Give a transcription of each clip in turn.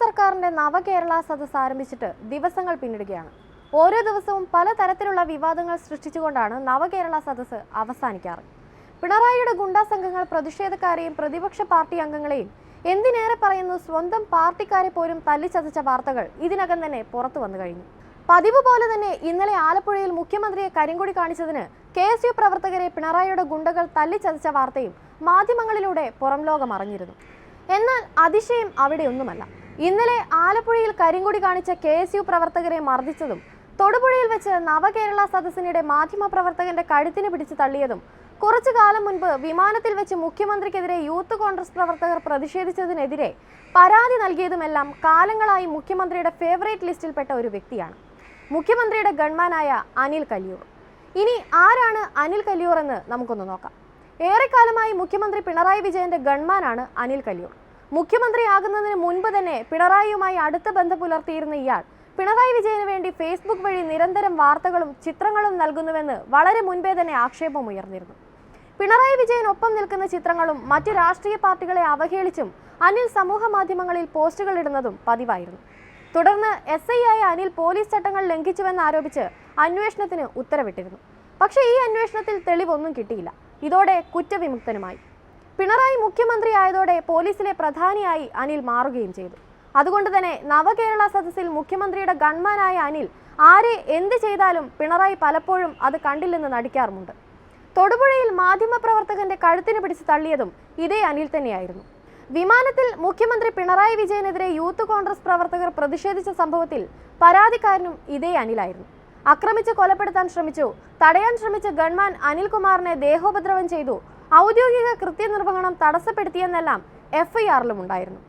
സർക്കാരിന്റെ നവകേരള സദസ് ആരംഭിച്ചിട്ട് ദിവസങ്ങൾ പിന്നിടുകയാണ്. ഓരോ ദിവസവും പലതരത്തിലുള്ള വിവാദങ്ങൾ സൃഷ്ടിച്ചുകൊണ്ടാണ് നവകേരള സദസ് അവസാനിക്കാറ്. പിണറായിയുടെ ഗുണ്ടാ സംഘങ്ങൾ പ്രതിഷേധക്കാരെയും പ്രതിപക്ഷ പാർട്ടി അംഗങ്ങളെയും എന്തിനേറെ പറയുന്നു സ്വന്തം പാർട്ടിക്കാരെ പോലും തല്ലിച്ചതച്ച വാർത്തകൾ ഇതിനകം തന്നെ പുറത്തു വന്നു കഴിഞ്ഞു. പതിവ് പോലെ തന്നെ ഇന്നലെ ആലപ്പുഴയിൽ മുഖ്യമന്ത്രിയെ കരിങ്കൊടി കാണിച്ചതിന് കെ എസ് യു പ്രവർത്തകരെ പിണറായിയുടെ ഗുണ്ടകൾ തല്ലിച്ചതച്ച വാർത്തയും മാധ്യമങ്ങളിലൂടെ പുറം ലോകം അറിഞ്ഞിരുന്നു. എന്നാൽ അതിശയം അവിടെയൊന്നുമല്ല. ഇന്നലെ ആലപ്പുഴയിൽ കരിങ്കൊടി കാണിച്ച കെ എസ് യു പ്രവർത്തകരെ മർദ്ദിച്ചതും തൊടുപുഴയിൽ വെച്ച് നവകേരള സദസ്സിനിടെ മാധ്യമപ്രവർത്തകന്റെ കഴുത്തിന് പിടിച്ച് തള്ളിയതും കുറച്ചു കാലം മുൻപ് വിമാനത്തിൽ വെച്ച് മുഖ്യമന്ത്രിക്കെതിരെ യൂത്ത് കോൺഗ്രസ് പ്രവർത്തകർ പ്രതിഷേധിച്ചതിനെതിരെ പരാതി നൽകിയതുമെല്ലാം കാലങ്ങളായി മുഖ്യമന്ത്രിയുടെ ഫേവറേറ്റ് ലിസ്റ്റിൽപ്പെട്ട ഒരു വ്യക്തിയാണ്. മുഖ്യമന്ത്രിയുടെ ഗൺമാനായ അനിൽ കല്യൂർ. ഇനി ആരാണ് അനിൽ കല്യൂർ എന്ന് നമുക്കൊന്ന് നോക്കാം. ഏറെക്കാലമായി മുഖ്യമന്ത്രി പിണറായി വിജയന്റെ ഗൺമാനാണ് അനിൽ കല്യൂർ. മുഖ്യമന്ത്രിയാകുന്നതിന് മുൻപ് തന്നെ പിണറായിയുമായി അടുത്ത ബന്ധം പുലർത്തിയിരുന്ന ഇയാൾ. പിണറായി വിജയന് വേണ്ടി ഫേസ്ബുക്ക് വഴി നിരന്തരം വാർത്തകളും ചിത്രങ്ങളും നൽകുന്നുവെന്ന് വളരെ മുൻപേ തന്നെ ആക്ഷേപം ഉയർന്നിരുന്നു. പിണറായി വിജയൻ ഒപ്പം നിൽക്കുന്ന ചിത്രങ്ങളും മറ്റ് രാഷ്ട്രീയ പാർട്ടികളെ അവഹേളിച്ചും അനിൽ സമൂഹ മാധ്യമങ്ങളിൽ പോസ്റ്റുകൾ ഇടുന്നതും പതിവായിരുന്നു. തുടർന്ന് എസ് ഐ ആയ അനിൽ പോലീസ് ചട്ടങ്ങൾ ലംഘിച്ചുവെന്ന് ആരോപിച്ച് അന്വേഷണത്തിന് ഉത്തരവിട്ടിരുന്നു. പക്ഷേ ഈ അന്വേഷണത്തിൽ തെളിവൊന്നും കിട്ടിയില്ല. ഇതോടെ കുറ്റവിമുക്തനുമായി. പിണറായി മുഖ്യമന്ത്രിയായതോടെ പോലീസിലെ പ്രധാനിയായി അനിൽ മാറുകയും ചെയ്തു. അതുകൊണ്ട് തന്നെ നവകേരള സദസ്സിൽ മുഖ്യമന്ത്രിയുടെ ഗൺമാനായ അനിൽ ആരെ എന്ത് ചെയ്താലും പിണറായി പലപ്പോഴും അത് കണ്ടില്ലെന്ന് നടിക്കാറുമുണ്ട്. തൊടുപുഴയിൽ മാധ്യമപ്രവർത്തകന്റെ കഴുത്തിന് പിടിച്ച് തള്ളിയതും ഇതേ അനിൽ തന്നെയായിരുന്നു. വിമാനത്തിൽ മുഖ്യമന്ത്രി പിണറായി വിജയനെതിരെ യൂത്ത് കോൺഗ്രസ് പ്രവർത്തകർ പ്രതിഷേധിച്ച സംഭവത്തിൽ പരാതിക്കാരനും ഇതേ അനിലായിരുന്നു. ആക്രമിച്ച് കൊലപ്പെടുത്താൻ ശ്രമിച്ചു തടയാൻ ശ്രമിച്ച ഗൺമാൻ അനിൽകുമാറിനെ ദേഹോപദ്രവം ചെയ്തു ഔദ്യോഗിക കൃത്യനിർവഹണം തടസ്സപ്പെടുത്തിയെന്നെല്ലാം എഫ്ഐആറിലും ഉണ്ടായിരുന്നു.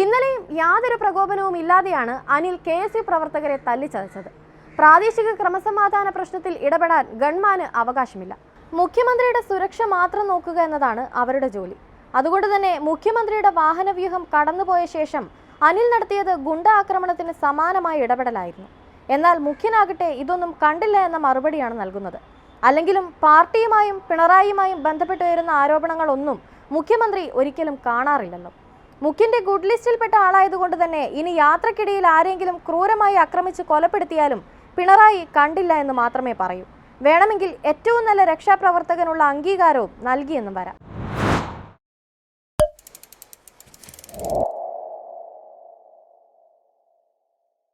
ഇന്നലെയും യാതൊരു പ്രകോപനവും ഇല്ലാതെയാണ് അനിൽ കെ എസ് യു പ്രവർത്തകരെ തല്ലിച്ചതച്ചത്. പ്രാദേശിക ക്രമസമാധാന പ്രശ്നത്തിൽ ഇടപെടാൻ ഗൺമാന് അവകാശമില്ല. മുഖ്യമന്ത്രിയുടെ സുരക്ഷ മാത്രം നോക്കുക എന്നതാണ് അവരുടെ ജോലി. അതുകൊണ്ട് തന്നെ മുഖ്യമന്ത്രിയുടെ വാഹനവ്യൂഹം കടന്നുപോയ ശേഷം അനിൽ നടത്തിയത് ഗുണ്ട ആക്രമണത്തിന് സമാനമായ ഇടപെടലായിരുന്നു. എന്നാൽ മുഖ്യനാകട്ടെ ഇതൊന്നും കണ്ടില്ല എന്ന മറുപടിയാണ് നൽകുന്നത്. അല്ലെങ്കിലും പാർട്ടിയുമായും പിണറായിയുമായും ബന്ധപ്പെട്ട് വരുന്ന ആരോപണങ്ങളൊന്നും മുഖ്യമന്ത്രി ഒരിക്കലും കാണാറില്ലല്ലോ മുഖ്യന്റെ ഗുഡ് ലിസ്റ്റിൽപ്പെട്ട ആളായതുകൊണ്ട് തന്നെ ഇനി യാത്രക്കിടയിൽ ആരെങ്കിലും ക്രൂരമായി ആക്രമിച്ച് കൊലപ്പെടുത്തിയാലും പിണറായി കണ്ടില്ല എന്ന് മാത്രമേ പറയൂ. വേണമെങ്കിൽ ഏറ്റവും നല്ല രക്ഷാപ്രവർത്തകനുള്ള അംഗീകാരവും നൽകിയെന്നും വരാം.